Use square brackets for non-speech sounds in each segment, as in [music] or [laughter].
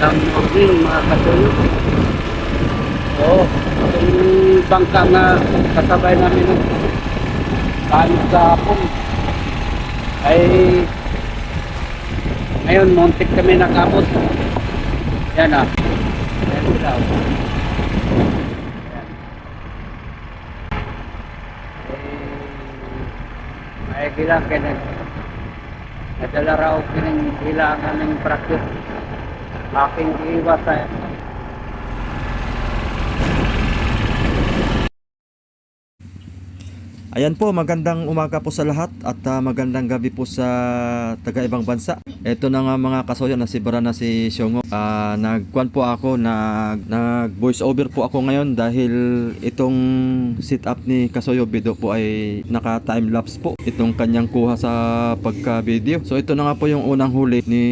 Morning mga kasuyo. Oo, itong bangka na kasabay namin ng kanin sa hapon ay ngayon muntik kami nakabot. Yan ah. Yan oh. Yan. Eh, ay bilang kaya Nadala raw kailangan ng आप इंजीन बात है Ayan po, magandang umaga po sa lahat at ah, magandang gabi po sa taga-ibang bansa. Ito na nga mga kasoyo, nasibara na si Shongo. Ah, nagkuan po ako, nag, nag voice over po ako ngayon dahil itong sit up ni Kasoyo Bido po ay naka time lapse po. Itong kanyang kuha sa pagka-video. So ito na nga po yung unang huli ni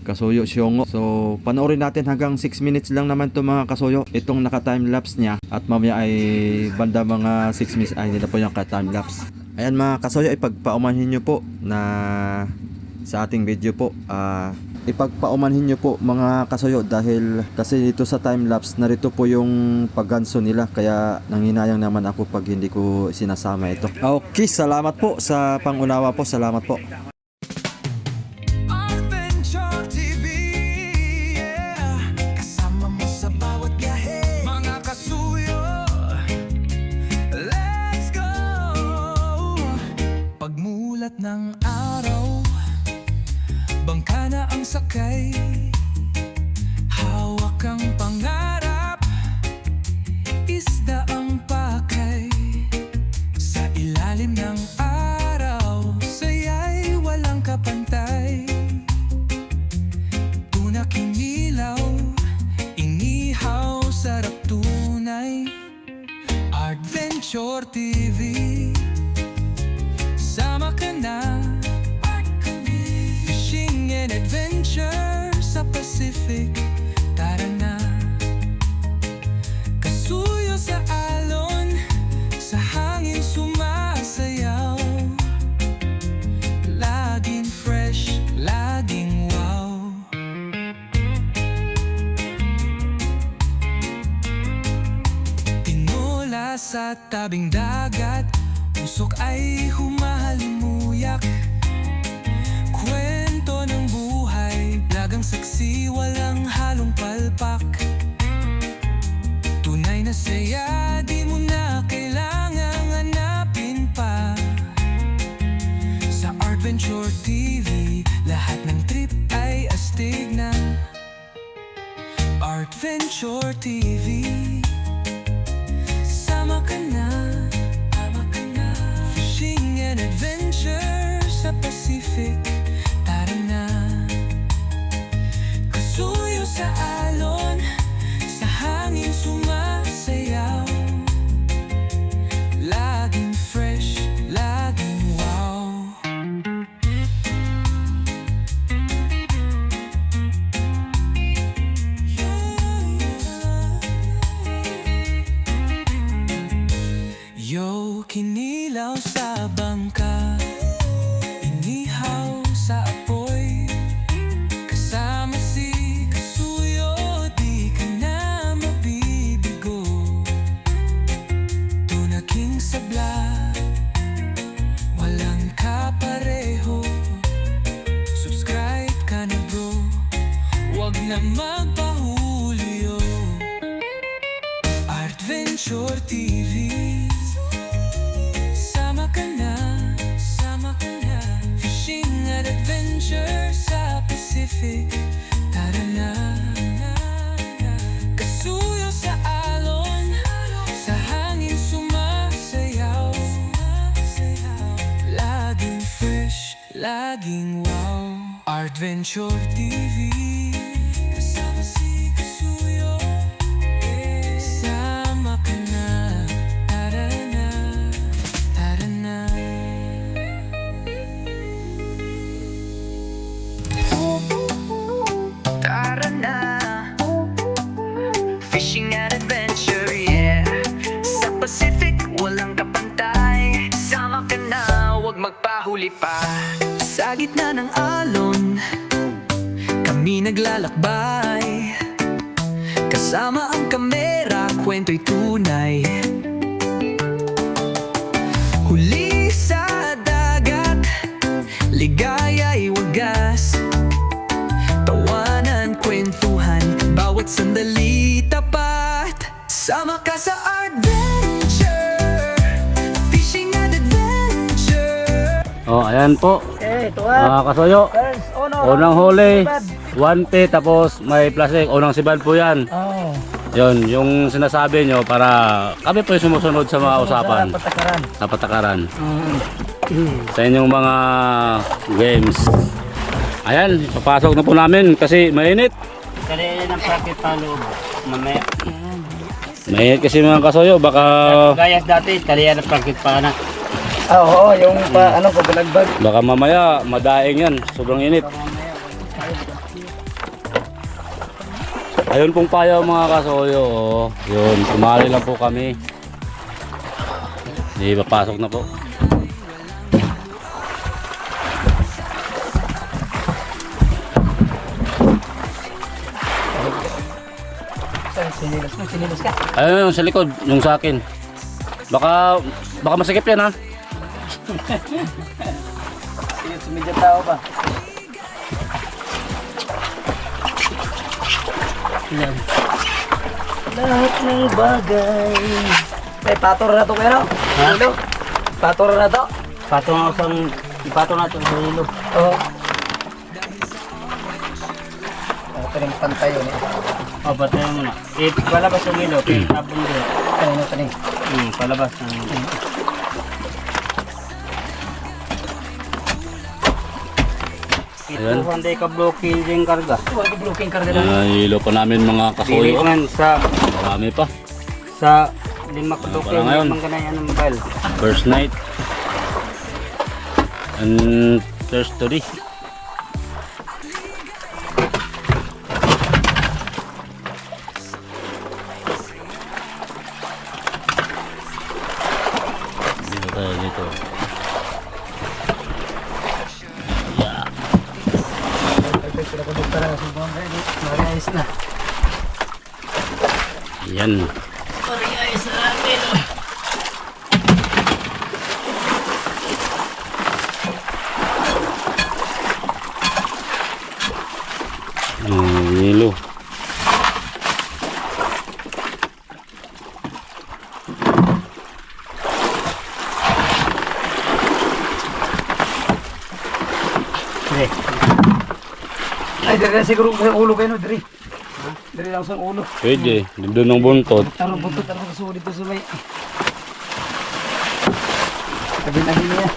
Kasoyo Shongo. So panoorin natin hanggang 6 minutes lang naman to mga Kasoyo. Itong naka time lapse niya at mamaya ay banda mga 6 minutes ay hindi po yung time lapse. Ayan mga kasoyo, ipagpaumanhin nyo po na sa ating video po. ah ipagpaumanhin nyo po mga kasoyo dahil kasi dito sa time lapse narito po yung pagganso nila kaya nanginayang naman ako pag hindi ko sinasama ito. Okay, salamat po sa pangunawa po. Salamat po. Ng araw. Bangka na ang sakay. Hawak ang pangarap. Isda ang pakay. Sa ilalim ng araw Saya'y walang kapantay. Tuna kinilaw Inihaw Sarap tunay. Adventure TV Pacific Tara na. Kasuyo sa alon Sa hangin sumasayaw. Laging fresh, laging wow. Tinula sa tabing dagat Usok ay humahalimuyak Saksi, walang halong palpak. Tunay na saya, di mo na kailangang hanapin pa. Sa Adventure TV, lahat ng trip ay astig na. Adventure TV Laging wow. Adventure TV magpahuli pa. Sa gitna ng alon Kami naglalakbay. Kasama ang kamera, kwento'y tunay. Huli sa dagat, ligaya'y wagas. Tawanan, kwentuhan, bawat sandali tapat. Sama ka sa Oh, ayan po. Eh, ito Mga kasoyo. First, ono. Unang huli, 1P tapos may plastic. Unang sibad po yan. Oh. Yun, yung sinasabi nyo para kami po yung sumusunod sa mga usapan. Patakaran. Sa patakaran. Mm. Sa inyong mga games. Ayan, papasok na po namin kasi mainit. Kaya ng prakit pa loob. Mamaya. Mainit kasi mga kasoyo, baka Gayas dati, kaya ng prakit pa na. Ah, oo, yung pa, ano, pabalagbag. baka mamaya madaing yan. Sobrang init. Ayun pong payaw mga kasoyo. Oh. Yun, kumali lang po kami. Di papasok na po. Sinilas mo, sinilas ka. Ayun yung sa likod, yung sa akin. Baka baka masikip yan ha. Siyot sumidya tao ba? Lahat ng bagay. Eh, pator na to pero. Ha? Ulo. Pator na to. Pato nga sa ipato na ito sa hilo. Oo. Ito rin pantay yun eh. O, pato mo na. Eh, palabas yung hilo. Tapon dito. Ano na taning. Hmm, palabas ng Ayan. Ito, hindi ka blocking yung karga. Huwag blocking karga na. Ayan, hilo pa namin mga Pili kasoyo. man sa Marami pa. sa lima ka Ano pala ngayon? yung mga ng mobile. First night. And first Yan. Ang hilo. Ay, dali na siguro sa ulo kayo, no? Dali lang sa ulo. Pwede. Doon ng buntot. Tarong buntot, tarong kasuo dito sa may... Sabi na niya.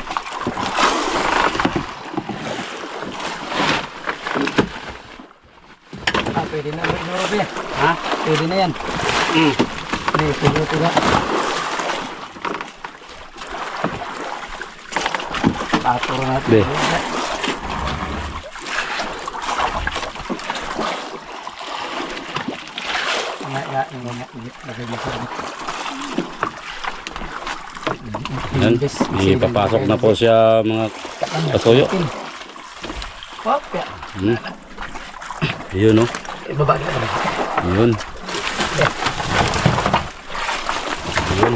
Ah, pwede na. Pwede na, Ha? Pwede na yan. Hmm. Pwede, pwede, pwede. Paturo natin. Be. Nga, nga, nga, lagay mo sa Yan. Ipapasok na po siya mga kasoyo. Hop, ya. Hmm. Yun no. Eh, baba ka na. Yun. Yun.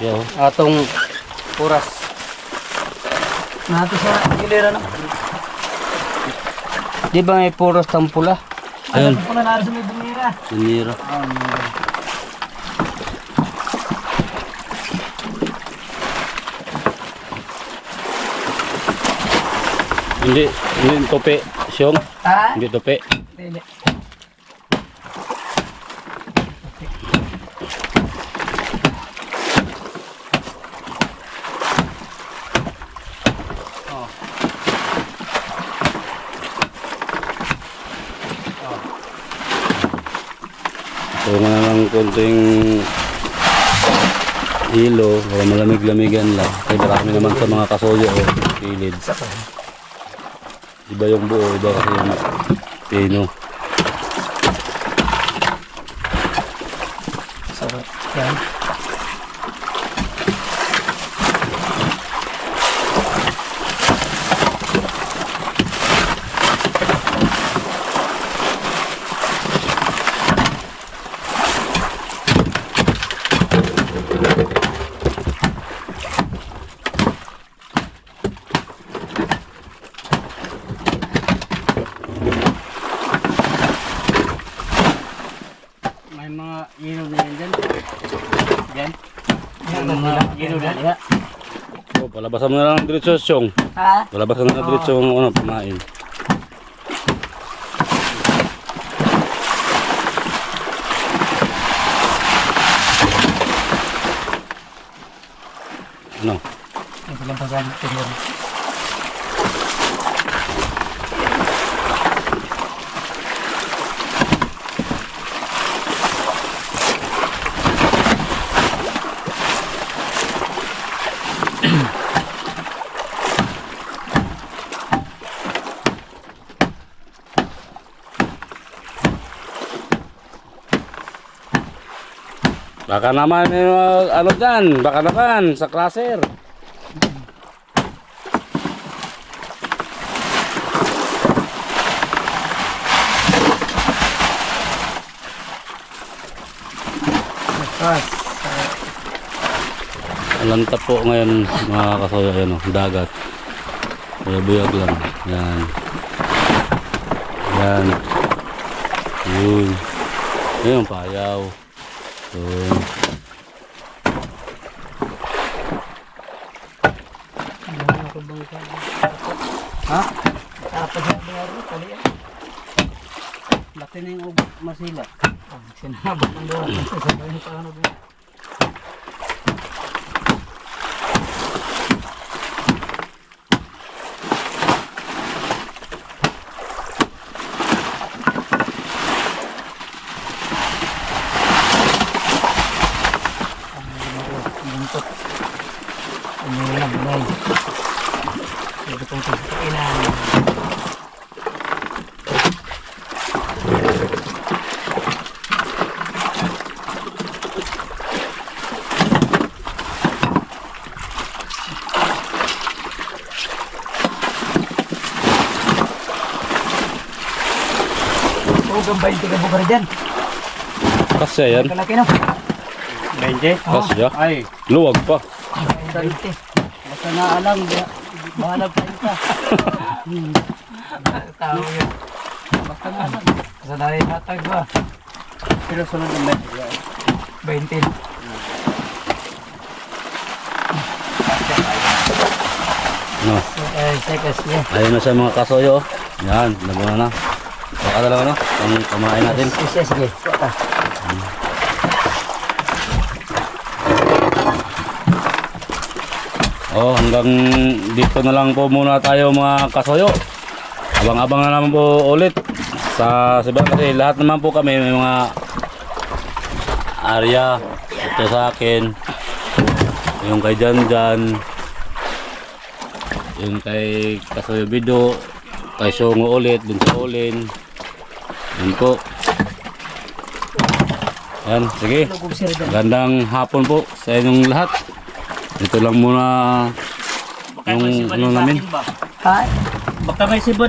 Siya oh. Atong puras. Nato sa gilira na. Di ba may puros tang pula? Ayun. Ano po na naroon sa may bumira? Sinira. Hindi, hindi tope. Siyong, Ha? hindi tope. Hindi. So nga ng konting hilo, para malamig-lamigan lang. Kaya marami naman sa mga kasoyo o kilid. Iba yung buo, iba kasi yung pino. So, yan. may mga yellow na yan dyan. Dyan. May mga yellow na yan. Oh, palabasan mo na lang diretso, Chong. Ha? Palabasan mo na diretso ang ano, pamain. Ano? Ito lang pa sa akin. Baka naman eh, ano dyan, baka naman sa klaser. Alanta po ngayon mga kasoyo yan oh, dagat. Buyag lang. Yan. Yan. Yun. Yun, payaw. Yun. Ha? Tapos na ba rin kali. Laki na yung masila. Ah, sinabot ng doon. Sasabihin pa ano ba? Buntot. Ano lang, mulay. Ito pong kailangan. Oh, gambay tiga bugar dyan. Kasi yan. Kalaki no? 20? Kasi ya. Ay, Luwag pa. 20. Basta na alam, bahalag pa ka. [laughs] Tao yun. Basta na alam. Basta na rin hatag ba? Pero sunod ng 20. 20. No. Ayun na sa mga kasoyo. Yan, nabuna na. Baka na lang ano, ang kamain natin. Sige, sige. Oh, hanggang dito na lang po muna tayo mga kasoyo. Abang-abang na naman po ulit sa Siban kasi lahat naman po kami may mga area ito sa akin yung kay Jan Jan yung kay Kasoyo Bido kay Songo ulit dun sa Ulin yun po yan sige. Gandang hapon po sa inyong lahat. Ito lang muna yung ano namin. Ha? Baka may sibot.